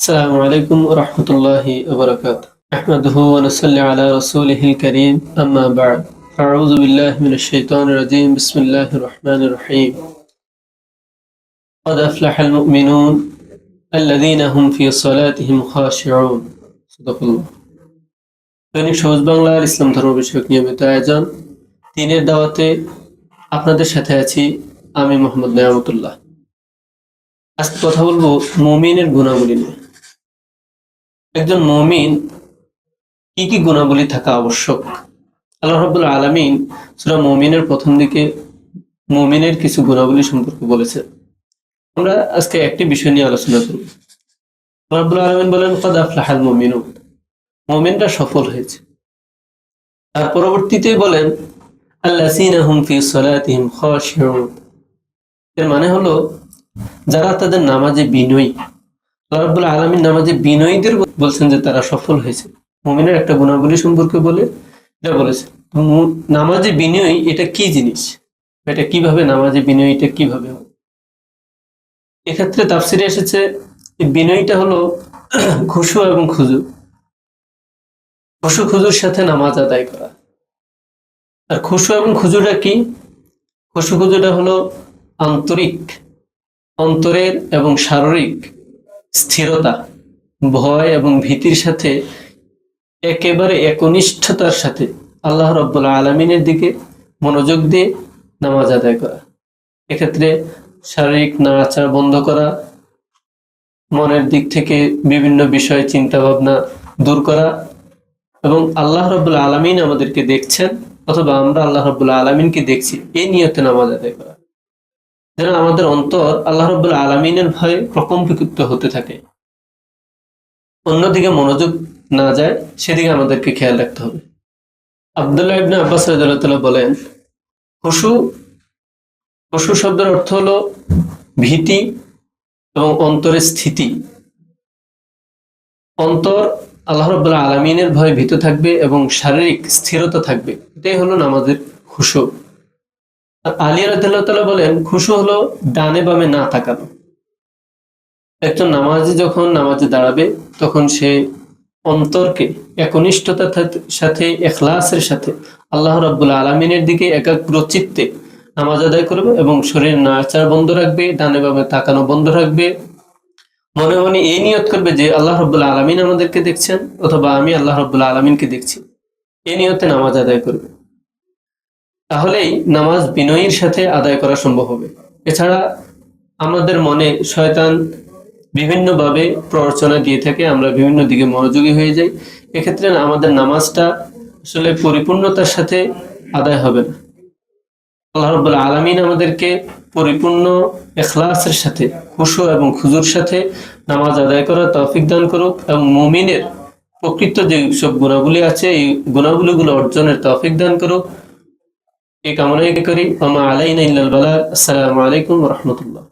السلام عليكم ورحمة الله وبركاته أحمده ونصلي على رسوله الكريم أما بعد أعوذ بالله من الشيطان الرجيم بسم الله الرحمن الرحيم قد أفلح المؤمنون الذين هم في صلاتهم خاشعون صدق الله দৈনিক সবুজ বাংলার ইসলাম ধর্ম বিষয়ক নিয়মিত আয়োজন দিনের দাওয়াতে আপনাদের সাথে আছি আমি মোহাম্মদ নিয়ামতুল্লাহ আজকে কথা বলবো মুমিনের গুণাবলী নিয়ে একজন মমিন কি কি গুণাবলী থাকা আবশ্যক? আল্লাহ রাব্বুল আলামিন সূরা মুমিনের প্রথম দিকে মমিনের কিছু গুণাবলী সম্পর্কে বলেছেন আমরা আজকে একটি বিষয় নিয়ে আলোচনা করব। রাব্বুল আলামিন বলেন, কদ মুমিনুন? মুমিনরা সফল হয়েছে। তার পরবর্তীতে বলেন, আল্লাযীনা হুম ফি সালাতিহিম খাশিউন। এর মানে হলো, যারা তাদের নামাজে বিনয়ী আল্লাহ রাব্বুল আলামিন নামাজে বিনয়ীদের বলছেন যে তারা সফল হয়েছে। মুমিনের একটা গুণাবলী সম্পর্কে বলে এটা বলেছে। নামাজে বিনয়ী, এটা কি জিনিস? এটা কীভাবে নামাজে বিনয়ী, এটা কীভাবে হয়? এক্ষেত্রে তাফসিরে এসেছে বিনয়ীটা হলো খুশু এবং খুজু। খুশু খুজুর সাথে নামাজ আদায় করা। আর খুশু এবং খুজুটা কি? খুশু খুজুটা হলো আন্তরিক, অন্তরের এবং শারীরিক স্থিরতা, ভয় এবং ভীতির সাথে একেবারে একনিষ্ঠতার সাথে আল্লাহ রব্বুল আলমিনের দিকে মনোযোগ দিয়ে নামাজ আদায় করা। এক্ষেত্রে শারীরিক নাড়াচাড়া বন্ধ করা, মনের দিক থেকে বিভিন্ন বিষয় চিন্তা ভাবনা দূর করা এবং আল্লাহ রব্বুল আলমিন আমাদেরকে দেখছেন অথবা আমরা আল্লাহ রব্বুল আলমিনকে দেখছি এই নিয়তে নামাজ আদায় করা। যেন আমাদের অন্তর আল্লাহ রব্বুল আলমিনের ভয়ে প্রকম্পিত হতে থাকে। অন্যদিকে মনোযোগ না যায়, সেদিকে আমাদেরকে খেয়াল রাখতে হবে। আবদুল্লাহ ইবনে আব্বাস রাদিয়াল্লাহু বলেন খুশু খুশু শব্দের অর্থ হলো ভীতি এবং অন্তরের স্থিতি। অন্তর আল্লাহ রব্বুল্লাহ আলমিনের ভয়ে ভীত থাকবে এবং শারীরিক স্থিরতা থাকবে। এটাই হলো নামাজের আর আলী তাআলা বলেন, খুশু হলো ডানে বামে না তাকানো। একজন নামাজি যখন নামাজে দাঁড়াবে, তখন সে অন্তরকে, একনিষ্ঠতার সাথে- এখলাসের সাথে আল্লাহ রাব্বুল আলমিনের দিকে একাগ্র চিত্তে নামাজ আদায় করবে এবং শরীর নাচার বন্ধ রাখবে, ডানে বামে তাকানো বন্ধ রাখবে। মনে মনে এই নিয়ত করবে যে আল্লাহ রব্বুল আলমিন আমাদেরকে দেখছেন, অথবা আমি আল্লাহ রব্বুল আলমিনকে দেখছি। এই নিয়তে নামাজ আদায় করবে। তাহলেই নামাজ বিনয়ীর সাথে আদায় করা সম্ভব হবে। এছাড়া আমাদের মনে শয়তান বিভিন্নভাবে প্ররোচনা দিয়ে থাকে, আমরা বিভিন্ন দিকে মনোযোগী হয়ে যাই। এক্ষেত্রে আমাদের নামাজটা আসলে পরিপূর্ণতার সাথে আদায় হবে না। আল্লাহ রব্বুল আলমিন আমাদেরকে পরিপূর্ণ এখলাসের সাথে, খুশু এবং খুজুর সাথে নামাজ আদায় করার তৌফিক দান করুক এবং মুমিনের প্রকৃত যে সব গুণাবলী আছে, এই গুণাবলীগুলো অর্জনের তৌফিক দান করুক। এই কামনাই করি। আমা আলাইনা ইল্লাল বালা। আসসালামু আলাইকুম রহমতুল্লাহ।